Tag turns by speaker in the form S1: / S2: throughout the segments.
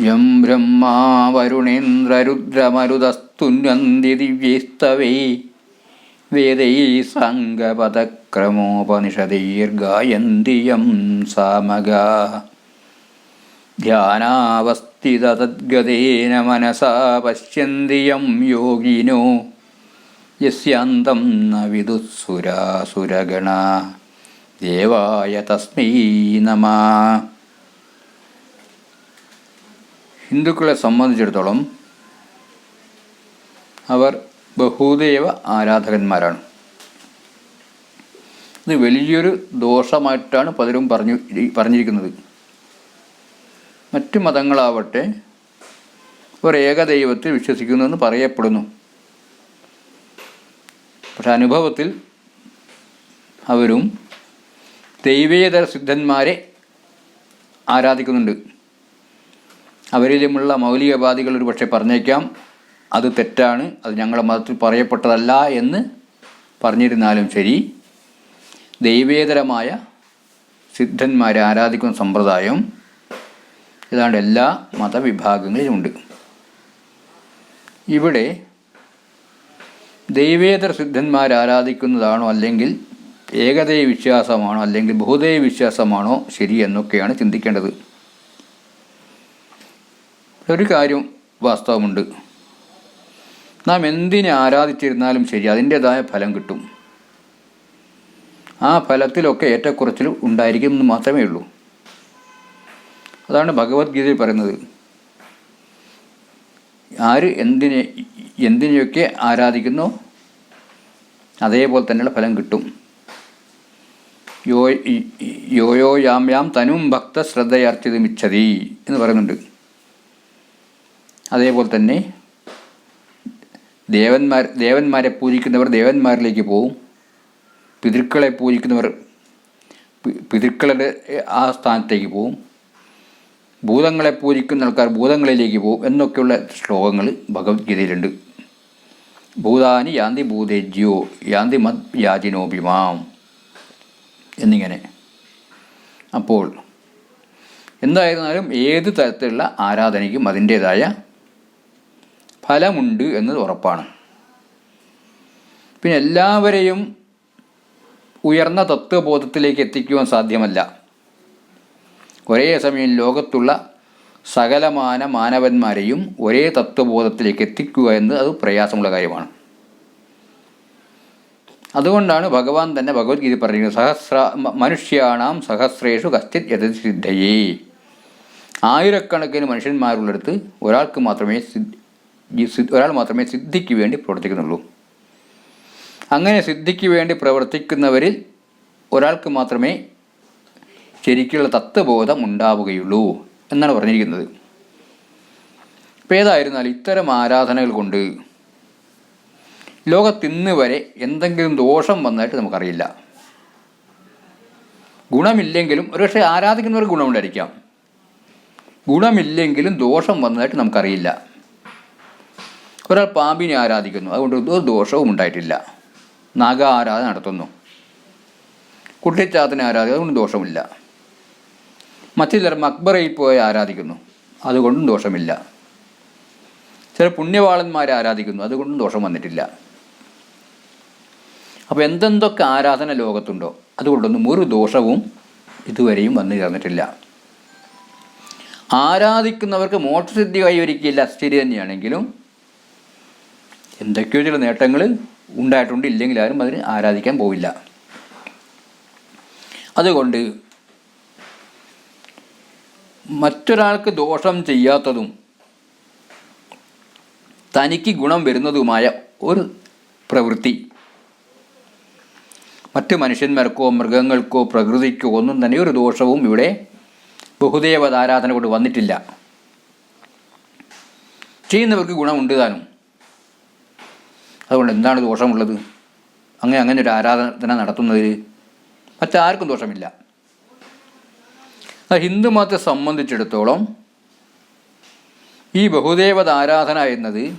S1: യം ബ്രഹ്മാ വരുണേന്ദ്രരുദ്രമരുതസ്തുന്യന്തി ദിവ്യസ്തവേ. വേദൈ സംഗപദക്രമോപനിഷദൈർഗായന്തി യം സാമഗ. ധ്യാനാവസ്ഥിതദ്ഗതേന മനസാ പശ്യന്തി യം യോഗിനോ. യസ്യാന്തം ന വിദുസുരാസുരഗണ ദേവായ തസ്മൈ നമ. ഹിന്ദുക്കളെ സംബന്ധിച്ചിടത്തോളം അവർ ബഹുദൈവ ആരാധകന്മാരാണ്. ഇത് വലിയൊരു ദോഷമായിട്ടാണ് പലരും പറഞ്ഞു പറഞ്ഞിരിക്കുന്നത്. മറ്റു മതങ്ങളാവട്ടെ ഒരു ഏകദൈവത്തിൽ വിശ്വസിക്കുന്നുവെന്ന് പറയപ്പെടുന്നു. പക്ഷെ അനുഭവത്തിൽ അവരും ദൈവേതര സിദ്ധന്മാരെ ആരാധിക്കുന്നുണ്ട്. അവരിലുമുള്ള മൗലികവാദികൾ ഒരു പക്ഷേ പറഞ്ഞേക്കാം അത് തെറ്റാണ് അത് ഞങ്ങളുടെ മതത്തിൽ പറയപ്പെട്ടതല്ല എന്ന് പറഞ്ഞിരുന്നാലും ശരി. ദൈവേതരമായ സിദ്ധന്മാരെ ആരാധിക്കുന്ന സമ്പ്രദായം ഏതാണ്ട് എല്ലാ മതവിഭാഗങ്ങളിലും ഉണ്ട് ഇവിടെ ദൈവേതര സിദ്ധന്മാർ ആരാധിക്കുന്നതാണോ അല്ലെങ്കിൽ ഏകദൈവ വിശ്വാസമാണോ അല്ലെങ്കിൽ ബഹുദൈവ വിശ്വാസമാണോ ശരി എന്നൊക്കെയാണ് ചിന്തിക്കേണ്ടത്. ഒരു കാര്യം വാസ്തവമുണ്ട്. നാം എന്തിനെ ആരാധിച്ചിരുന്നാലും ശരി അതിന്റെതായ ഫലം കിട്ടും. ആ ഫലത്തിലൊക്കെ ഏറ്റക്കുറച്ചിൽ ഉണ്ടായിരിക്കും എന്ന് മാത്രമേ ഉള്ളൂ. അതാണ് ഭഗവത്ഗീതയിൽ പറയുന്നത്. ആര് എന്തിനെ എന്തിനെയൊക്കെ ആരാധിക്കുന്നു അതേപോലെ തന്നെയുള്ള ഫലം കിട്ടും. യോ യോയോ യാം യാം തനും ഭക്ത ഇച്ഛതി എന്ന് പറയുന്നുണ്ട്. അതേപോലെ തന്നെ ദേവന്മാർ ദേവന്മാരെ പൂജിക്കുന്നവർ ദേവന്മാരിലേക്ക് പോവും. പിതൃക്കളെ പൂജിക്കുന്നവർ പിതൃക്കളുടെ ആ സ്ഥാനത്തേക്ക് പോവും. ഭൂതങ്ങളെ പൂജിക്കുന്ന ആൾക്കാർ ഭൂതങ്ങളിലേക്ക് പോവും എന്നൊക്കെയുള്ള ശ്ലോകങ്ങൾ ഭഗവത്ഗീതയിലുണ്ട്. ഭൂതാനി യാന്തി ഭൂതേജ്യോ യാന്തി മത് യാതിനോഭിമാം എന്നിങ്ങനെ. അപ്പോൾ എന്തായിരുന്നാലും ഏത് തരത്തിലുള്ള ആരാധനയ്ക്കും അതിന്റേതായ ഫലമുണ്ട് എന്നത് ഉറപ്പാണ്. പിന്നെ എല്ലാവരെയും ഉയർന്ന തത്വബോധത്തിലേക്ക് എത്തിക്കുവാൻ സാധ്യമല്ല. ഒരേ സമയം ലോകത്തുള്ള സകലമാന മാനവന്മാരെയും ഒരേ തത്വബോധത്തിലേക്ക് എത്തിക്കുക എന്ന് അത് പ്രയാസമുള്ള കാര്യമാണ്. അതുകൊണ്ടാണ് ഭഗവാൻ തന്നെ ഭഗവത്ഗീത പറയുന്നത് സഹസ്ര മനുഷ്യാണാം സഹസ്രേഷു കശ്ചിത് യഥസിദ്ധയേ ആയിരക്കണക്കിന് മനുഷ്യന്മാരുള്ളിടത്ത് ഒരാൾക്ക് മാത്രമേ ഒരാൾ മാത്രമേ സിദ്ധിക്ക് വേണ്ടി പ്രവർത്തിക്കുന്നുള്ളൂ. അങ്ങനെ സിദ്ധിക്ക് വേണ്ടി പ്രവർത്തിക്കുന്നവരിൽ ഒരാൾക്ക് മാത്രമേ ശരിക്കുള്ള തത്വബോധം ഉണ്ടാവുകയുള്ളൂ എന്നാണ് പറഞ്ഞിരിക്കുന്നത്. ഇപ്പോൾ ഏതായിരുന്നാലും ഇത്തരം ആരാധനകൾ കൊണ്ട് ലോകത്തിന്ന് വരെ എന്തെങ്കിലും ദോഷം വന്നതായിട്ട് നമുക്കറിയില്ല. ഗുണമില്ലെങ്കിലും ഒരുപക്ഷെ ആരാധിക്കുന്നവർക്ക് ഗുണമുണ്ടായിരിക്കാം. ഗുണമില്ലെങ്കിലും ദോഷം വന്നതായിട്ട് നമുക്കറിയില്ല. ഒരാൾ പാമ്പിനെ ആരാധിക്കുന്നു. അതുകൊണ്ട് ഒരു ദോഷവും ഉണ്ടായിട്ടില്ല. നാഗ ആരാധന നടത്തുന്നു. കുട്ടിച്ചാത്തനെ ആരാധിക്കുന്നു. അതുകൊണ്ട് ദോഷമില്ല. മറ്റു ചിലർ മക്ബറയിൽ പോയി ആരാധിക്കുന്നു. അതുകൊണ്ടും ദോഷമില്ല. ചില പുണ്യവാളന്മാരെ ആരാധിക്കുന്നു. അതുകൊണ്ടും ദോഷം വന്നിട്ടില്ല. അപ്പോൾ എന്തെന്തൊക്കെ ആരാധന ലോകത്തുണ്ടോ അതുകൊണ്ടൊന്നും ഒരു ദോഷവും ഇതുവരെയും വന്നു ചേർന്നിട്ടില്ല. ആരാധിക്കുന്നവർക്ക് മോക്ഷസിദ്ധി കൈവരിക്കില്ല സ്ഥിതി തന്നെയാണെങ്കിലും എന്തൊക്കെയോ ചില നേട്ടങ്ങൾ ഉണ്ടായിട്ടുണ്ട്. ഇല്ലെങ്കിൽ ആരും അതിന് ആരാധിക്കാൻ പോവില്ല. അതുകൊണ്ട് മറ്റൊരാൾക്ക് ദോഷം ചെയ്യാത്തതും തനിക്ക് ഗുണം വരുന്നതുമായ ഒരു പ്രവൃത്തി. മറ്റ് മനുഷ്യന്മാർക്കോ മൃഗങ്ങൾക്കോ പ്രകൃതിക്കോ ഒന്നും തന്നെ ഒരു ദോഷവും ഇവിടെ ബഹുദേവതാരാധന കൊണ്ട് വന്നിട്ടില്ല. ചെയ്യുന്നവർക്ക് ഗുണമുണ്ട് താനും. അതുകൊണ്ട് എന്താണ് ദോഷമുള്ളത്? അങ്ങനെ അങ്ങനെ ഒരു ആരാധന നടത്തുന്നതിൽ മറ്റാർക്കും ദോഷമില്ല. ഹിന്ദു മതത്തെ സംബന്ധിച്ചിടത്തോളം ഈ ബഹുദേവത ആരാധന എന്നത്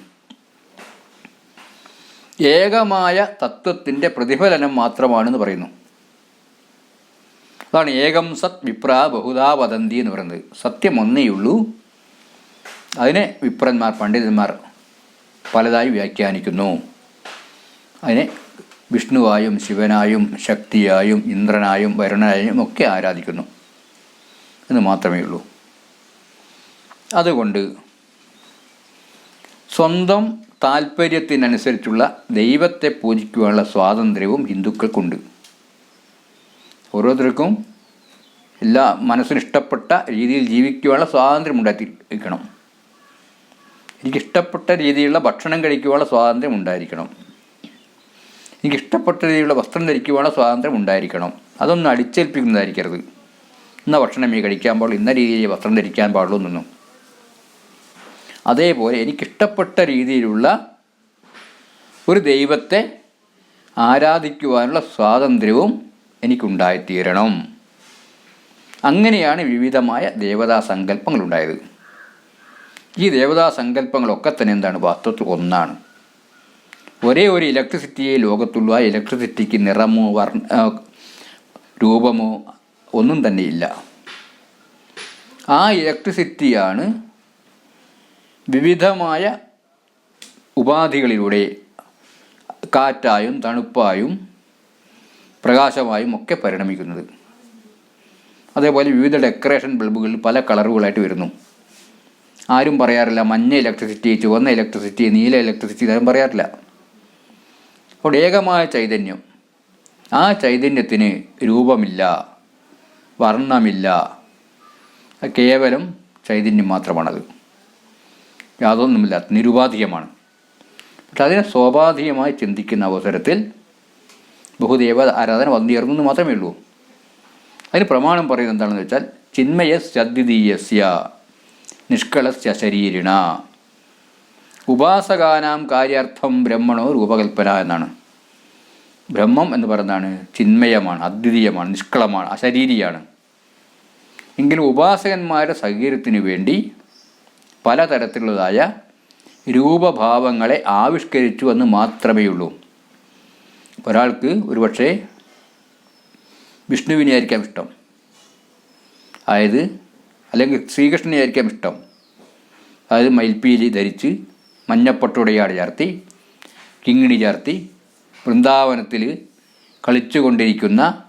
S1: ഏകമായ തത്വത്തിന്റെ പ്രതിഫലനം മാത്രമാണെന്ന് പറയുന്നു. അതാണ് ഏകം സത് വിപ്ര ബഹുദാ വദന്തി എന്ന് പറയുന്നത്. സത്യം ഒന്നേ ഉള്ളൂ. അതിനെ വിപ്രന്മാർ പണ്ഡിതന്മാർ പലതായി വ്യാഖ്യാനിക്കുന്നു. അതിനെ വിഷ്ണുവായും ശിവനായും ശക്തിയായും ഇന്ദ്രനായും വരുണനായും ഒക്കെ ആരാധിക്കുന്നു. എന്ന് മാത്രമേ ഉള്ളൂ. അതുകൊണ്ട് സ്വന്തം താല്പര്യത്തിനനുസരിച്ചുള്ള ദൈവത്തെ പൂജിക്കുവാനുള്ള സ്വാതന്ത്ര്യവും ഹിന്ദുക്കൾക്കുണ്ട്. ഓരോരുത്തർക്കും എല്ലാ മനസ്സിന് ഇഷ്ടപ്പെട്ട രീതിയിൽ ജീവിക്കുവാനുള്ള സ്വാതന്ത്ര്യം ഉണ്ടായിരിക്കണം എനിക്കിഷ്ടപ്പെട്ട രീതിയിലുള്ള ഭക്ഷണം കഴിക്കുവാനുള്ള സ്വാതന്ത്ര്യം ഉണ്ടായിരിക്കണം എനിക്ക് ഇഷ്ടപ്പെട്ട രീതിയിലുള്ള വസ്ത്രം ധരിക്കുവാനുള്ള സ്വാതന്ത്ര്യം ഉണ്ടായിരിക്കണം അതൊന്നും അടിച്ചേൽപ്പിക്കുന്നതായിരിക്കരുത്. ഇന്ന ഭക്ഷണം ഈ കഴിക്കാൻ പാടുള്ളൂ ഇന്ന രീതിയിൽ വസ്ത്രം ധരിക്കാൻ പാടുള്ളൂ എന്നൊന്നും. അതേപോലെ എനിക്കിഷ്ടപ്പെട്ട രീതിയിലുള്ള ഒരു ദൈവത്തെ ആരാധിക്കുവാനുള്ള സ്വാതന്ത്ര്യവും എനിക്കുണ്ടായിത്തീരണം. അങ്ങനെയാണ് വിവിധമായ ദേവതാ സങ്കല്പങ്ങളുണ്ടായത്. ഈ ദേവതാ സങ്കല്പങ്ങളൊക്കെ തന്നെ എന്താണ്? വാസ്തവത്തിൽ ഒന്നാണ്. ഒരേ ഒരു ഇലക്ട്രിസിറ്റിയെ ലോകത്തുള്ളൂ. ആ ഇലക്ട്രിസിറ്റിക്ക് നിറമോ വർണ രൂപമോ ഒന്നും തന്നെ ഇല്ല. ആ ഇലക്ട്രിസിറ്റിയാണ് വിവിധമായ ഉപാധികളിലൂടെ കാറ്റായും തണുപ്പായും പ്രകാശമായും ഒക്കെ പരിണമിക്കുന്നത്. അതേപോലെ വിവിധ ഡെക്കറേഷൻ ബൾബുകൾ പല കളറുകളായിട്ട് വരുന്നു. ആരും പറയാറില്ല മഞ്ഞ ഇലക്ട്രിസിറ്റി ചുവന്ന ഇലക്ട്രിസിറ്റി നീല ഇലക്ട്രിസിറ്റി ഇതാരും പറയാറില്ല. അപ്പോൾ ഏകമായ ചൈതന്യം. ആ ചൈതന്യത്തിന് രൂപമില്ല വർണമില്ല. കേവലം ചൈതന്യം മാത്രമാണത്. യാതൊന്നുമില്ല നിരുപാധികമാണ്. പക്ഷെ അതിനെ സ്വാഭാവികമായി ചിന്തിക്കുന്ന അവസരത്തിൽ ബഹുദേവ ആരാധന വന്നുയർന്നു എന്ന് മാത്രമേ ഉള്ളൂ. അതിന് പ്രമാണം പറയുന്നത് എന്താണെന്ന് വെച്ചാൽ ചിന്മയ സദ്വിതീയസ്യ നിഷ്കളസ്യ ശരീരിണ. ഉപാസകാനാം കാര്യാർത്ഥം ബ്രഹ്മണോ രൂപകൽപ്പന എന്നാണ്. ബ്രഹ്മം എന്ന് പറയുന്നതാണ് ചിന്മയമാണ് അദ്വിതീയമാണ് നിഷ്കളമാണ് അശരീരിയാണ്. എങ്കിലും ഉപാസകന്മാരുടെ സൗകര്യത്തിനു വേണ്ടി പലതരത്തിലുള്ളതായ രൂപഭാവങ്ങളെ ആവിഷ്കരിച്ചു എന്ന് മാത്രമേ ഉള്ളൂ. ഒരാൾക്ക് ഒരുപക്ഷെ വിഷ്ണുവിനെ ആയിരിക്കാം ഇഷ്ടം. അതായത് അല്ലെങ്കിൽ ശ്രീകൃഷ്ണനെ ആയിരിക്കാം ഇഷ്ടം. അതായത് മയിൽപ്പീലി ധരിച്ച് മഞ്ഞപ്പട്ടുടയാട് ചാർത്തി കിങ്ങിണി ചാർത്തി വൃന്ദാവനത്തിൽ കളിച്ചുകൊണ്ടിരിക്കുന്ന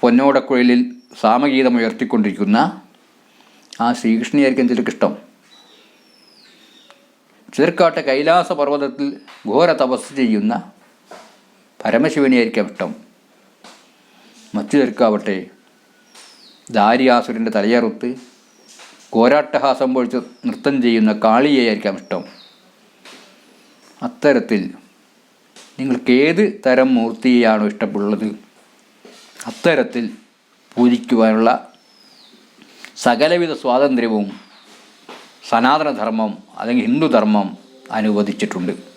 S1: പൊന്നോടക്കുഴലിൽ സാമഗീതം ഉയർത്തിക്കൊണ്ടിരിക്കുന്ന ആ ശ്രീകൃഷ്ണയായിരിക്കും ചിലർക്ക് ഇഷ്ടം. ചിലർക്കാട്ടെ കൈലാസ പർവതത്തിൽ ഘോര തപസ് ചെയ്യുന്ന പരമശിവനെയായിരിക്കാം ഇഷ്ടം. മറ്റു ചിലർക്കാവട്ടെ ദാരിയാസുരന്റെ തലയറുത്ത് കോരാട്ടഹാസം പൊഴിച്ച് നൃത്തം ചെയ്യുന്ന കാളിയെയായിരിക്കാം ഇഷ്ടം. അത്തരത്തിൽ നിങ്ങൾക്ക് ഏത് തരം മൂർത്തിയാണോ ഇഷ്ടപ്പെടുന്നത് അത്തരത്തിൽ പൂജിക്കുവാനുള്ള സകലവിധ സ്വാതന്ത്ര്യവും സനാതനധർമ്മം അല്ലെങ്കിൽ ഹിന്ദുധർമ്മം അനുവദിച്ചിട്ടുണ്ട്.